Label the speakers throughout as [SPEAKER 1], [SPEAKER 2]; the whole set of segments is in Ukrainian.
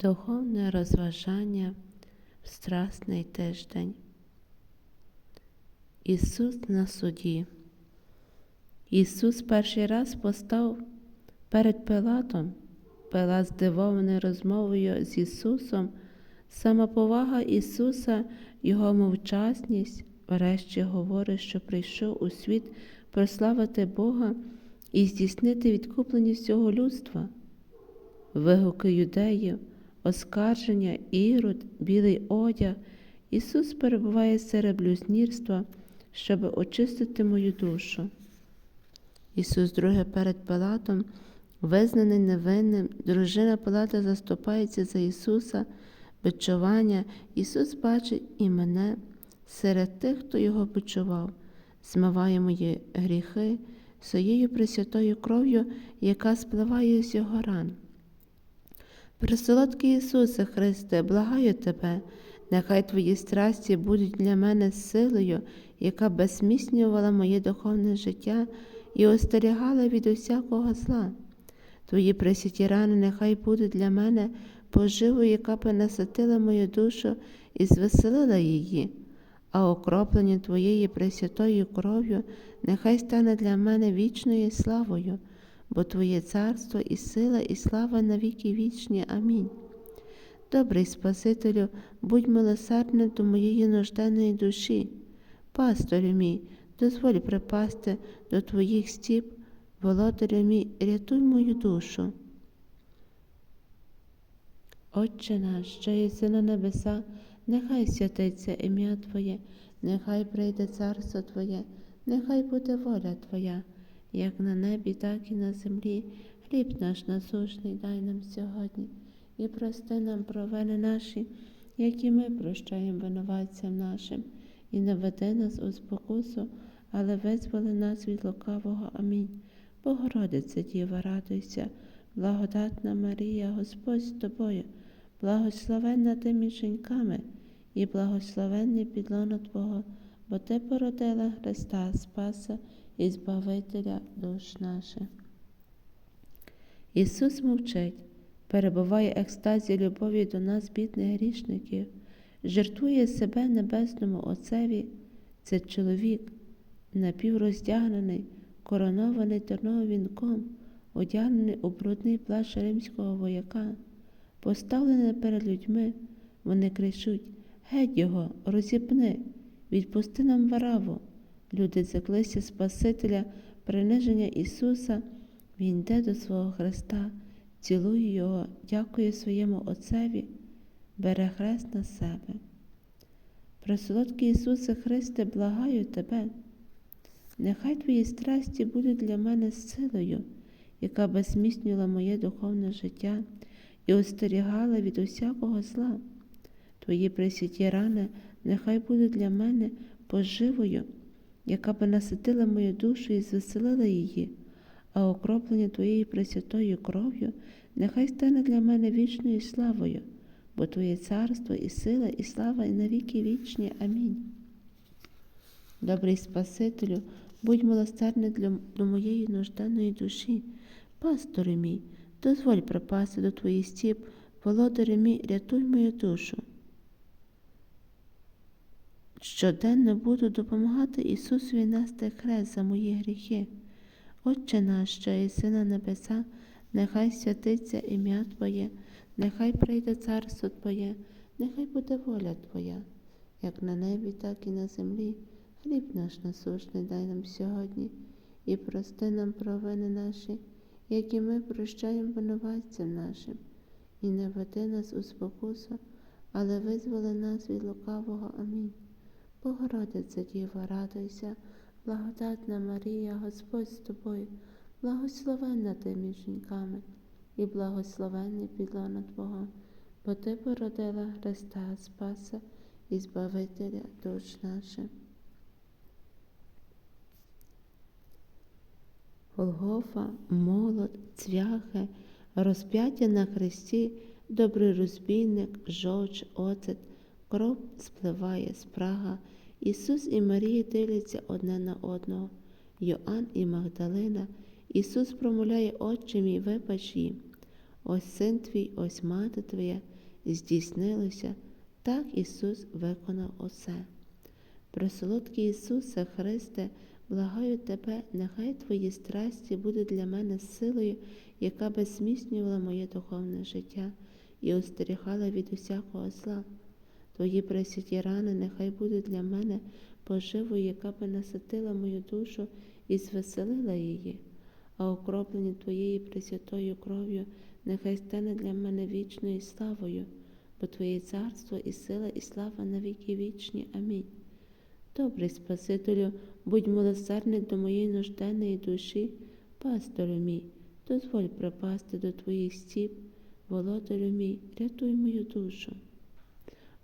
[SPEAKER 1] Духовне розважання в страсний тиждень. Ісус на суді. Ісус перший раз постав перед Пилатом. Пилат, здивований розмовою з Ісусом, самоповага Ісуса, Його мовчасність, врешті говорить, що прийшов у світ прославити Бога і здійснити відкуплення всього людства. Вигуки юдеїв, оскарження, ірод, білий одяг. Ісус перебуває серед блюзнірства, щоб очистити мою душу. Ісус друге перед Пилатом, визнаний невинним, дружина Пилата заступається за Ісуса, бичування. Ісус бачить і мене серед тих, хто його бичував, змиває мої гріхи своєю пресвятою кров'ю, яка спливає з його ран. Пресолодкий Ісусе Христе, благаю Тебе, нехай Твої страсті будуть для мене силою, яка безсміснювала моє духовне життя і остерігала від усякого зла. Твої пресвяті рани нехай будуть для мене поживою, яка понаситила мою душу і звеселила її, а окроплення Твоєї пресвятою кров'ю нехай стане для мене вічною славою бо Твоє царство і сила, і слава навіки вічні. Амінь. Добрий Спасителю, будь милосердним до моєї нужденної душі, пасторю мій, дозволь припасти до Твоїх стіп, володарю мій, рятуй мою душу. Отче наш, що єси на небеса, нехай святиться ім'я Твоє, нехай прийде царство Твоє, нехай буде воля Твоя як на небі, так і на землі. Хліб наш насущний дай нам сьогодні, і прости нам провини наші, які ми прощаємо винуватцям нашим, і не веди нас у спокусу, але визволи нас від лукавого. Амінь. Богородице, Діва, радуйся, благодатна Марія, Господь з тобою, благословенна ти між жінками, і благословенний підлона Твого, бо Ти породила Христа Спаса і Збавителя душ наших. Ісус мовчить, перебуває екстазі любові до нас, бідних грішників, жертвує себе Небесному Отцеві, це чоловік, напівроздягнений, коронований терновим вінком, одягнений у брудний плащ римського вояка, поставлений перед людьми, вони кричуть Геть його, розіпни, відпусти нам вараву. Люди заклися Спасителя, приниження Ісуса, Він йде до свого Христа, цілує Його, дякує своєму Отцеві, бере хрест на себе. Пресолодкий Ісусе Христе, благаю Тебе, нехай Твої страсті будуть для мене силою, яка безсміснювала моє духовне життя і остерігала від усякого зла. Твої пресвяті рани нехай будуть для мене поживою яка би наситила мою душу і звеселила її, а окроплення Твоєю пресвятою кров'ю нехай стане для мене вічною славою, бо Твоє царство і сила, і слава, і навіки вічні. Амінь. Добрий Спасителю, будь милосердний до моєї нужденної душі, пастори мій, дозволь припасти до Твоїх стіп, володарі мій, рятуй мою душу. Щоденно буду допомагати Ісусові нести хрест за мої гріхи. Отче наш, що єси на небеса, нехай святиться ім'я Твоє, нехай прийде царство Твоє, нехай буде воля Твоя, як на небі, так і на землі. Хліб наш насушний дай нам сьогодні і прости нам провини наші, які ми прощаємо винуватцям нашим, і не веди нас у спокусу, але визволи нас від лукавого. Амінь. Богородице Діва, радуйся, благодатна Марія, Господь з тобою, благословенна ти між жінками, і благословенний підлона Твого, бо Ти породила Христа Спаса і Збавителя душ наших. Голгофа, молод, цвяхи, розп'яття на хресті, добрий розбійник, жовч, оцет, кров спливає спрага. Ісус і Марія дивляться одне на одного, Йоанн і Магдалина. Ісус промовляє Отче мій, вибач їм. ось син твій, ось мати твоя, здійснилося, так Ісус виконав усе. Пресолодкий Ісусе Христе, благаю Тебе, нехай Твої страсті будуть для мене силою, яка би зміцнювала моє духовне життя і остерігала від усякого зла. Твої пресвяті рани нехай будуть для мене поживою, яка би наситила мою душу і звеселила її, а окроплення Твоєю пресвятою кров'ю нехай стане для мене вічною славою, бо Твоє царство і сила, і слава навіки вічні. Амінь. Добрий Спасителю, будь милосердний до моєї нужденної душі, пастору мій, дозволь припасти до Твоїх стіп, володарю мій, рятуй мою душу.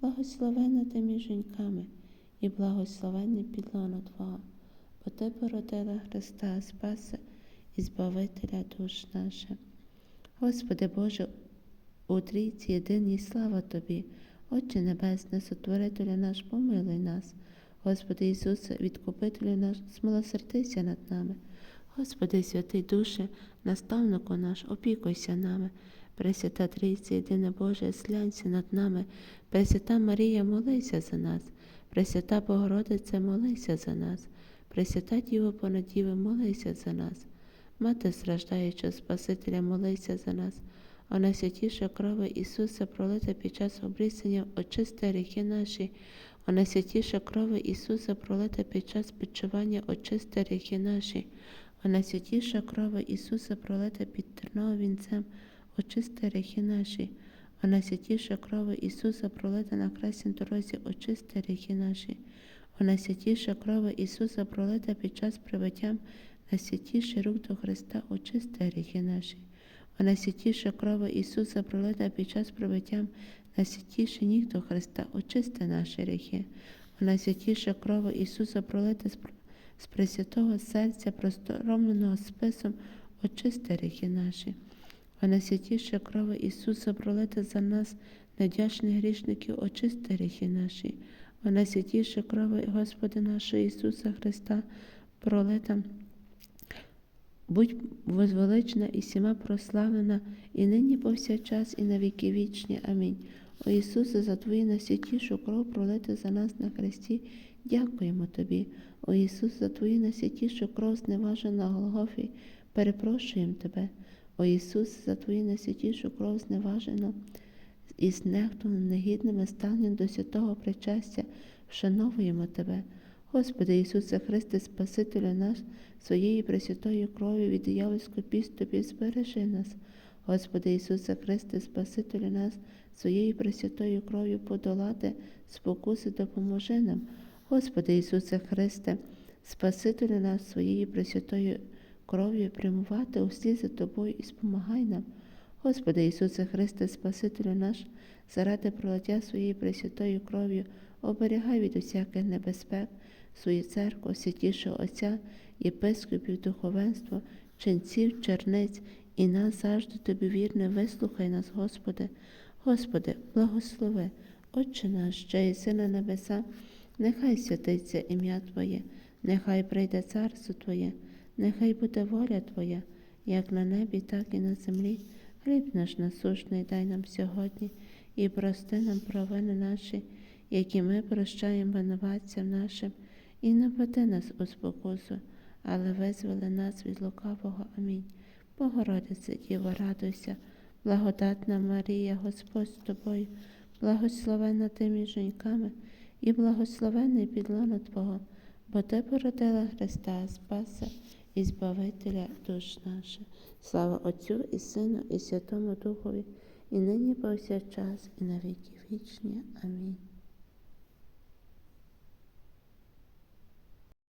[SPEAKER 1] благословена ти між жінками, і благословенний підлоно Твого, бо Ти породила Христа Спаса і Збавителя душ наших. Господи Боже, у трійці єдиній слава Тобі, Отче Небесне, сотворителю наш, помилуй нас. Господи Ісусе, відкупителю наш, змилосердися над нами. Господи, святий душе, наставнику наш, опікуйся нами. Пресвята Трійці, єдине Боже, зглянься над нами. Пресвята Марія, молися за нас. Пресвята Богородице, молися за нас. Пресвята Діво Понадіви, молися за нас. Мати страждаюча Спасителя, молися за нас. А найсвятіша крова Ісуса пролита під час обрізання очисти гріхи наші. А найсвятіша крова Ісуса пролита під час почування очисти гріхи наші. А найсвятіша крова Ісуса пролита під терновим вінцем очисти гріхи наші. А найсвятіша крова Ісуса пролита на красній дорозі очисти гріхи наші. А найсвятіша крова Ісуса пролита під час привиттям найсвятіший рук до Христа очисти гріхи наші. А найсвятіша крова Ісуса пролита під час пробиттям найсвятіший ніг до Христа, очисти наші гріхи. А найсвятіша крова Ісуса пролита з пр- з пресвятого серця, просторомленого списом, очисти гріхи наші. А найсвятіша крова Ісуса пролита за нас, недячних грішників, очисти гріхи наші. А найсвятіша крова Господа нашого Ісуса Христа пролита Будь возвеличена і всіма прославлена, і нині повсякчас, і на віки вічні. Амінь. О Ісусе, за Твою найсвятішу кров пролити за нас на хресті, дякуємо Тобі. О Ісус, за Твою найсвятішу кров зневажена на Голгофі, перепрошуємо Тебе. О Ісус, за Твою найсвятішу кров зневажено і знехтуваним негідними ставленням до святого причастя, вшановуємо Тебе. Господи Ісусе Христе, Спасителю наш, своєю пресвятою кров'ю від диявольського підступів збережи нас. Господи Ісусе Христе, Спасителю нас, своєю пресвятою кров'ю подолати спокуси допоможи нам. Господи Ісусе Христе, Спасителю нас, своєю пресвятою кров'ю прямувати услід за Тобою і спомагай нам. Господи Ісусе Христе, Спасителю наш, заради пролиття своєю пресвятою кров'ю, оберігай від усяких небезпек свою церкву, святішого Отця, єпископів, духовенство, ченців, черниць, і нас завжди тобі вірне, вислухай нас, Господи. Господи, благослови, Отче наш, що єси на небеса, нехай святиться ім'я Твоє, нехай прийде царство Твоє, нехай буде воля Твоя, як на небі, так і на землі. Хліб наш насушний дай нам сьогодні, і прости нам провини наші, які ми прощаємо винуватцям нашим, і не веди нас у спокусу, але визволи нас від лукавого. Амінь. Богородице, Діво, радуйся, благодатна Марія, Господь з тобою, благословена ти між жінками, і благословений підлона Твого, бо Ти породила Христа Спаса і Збавителя душ наших. Слава Отцю і Сину, і Святому Духові, і нині повсякчас, і на віки вічні. Амінь.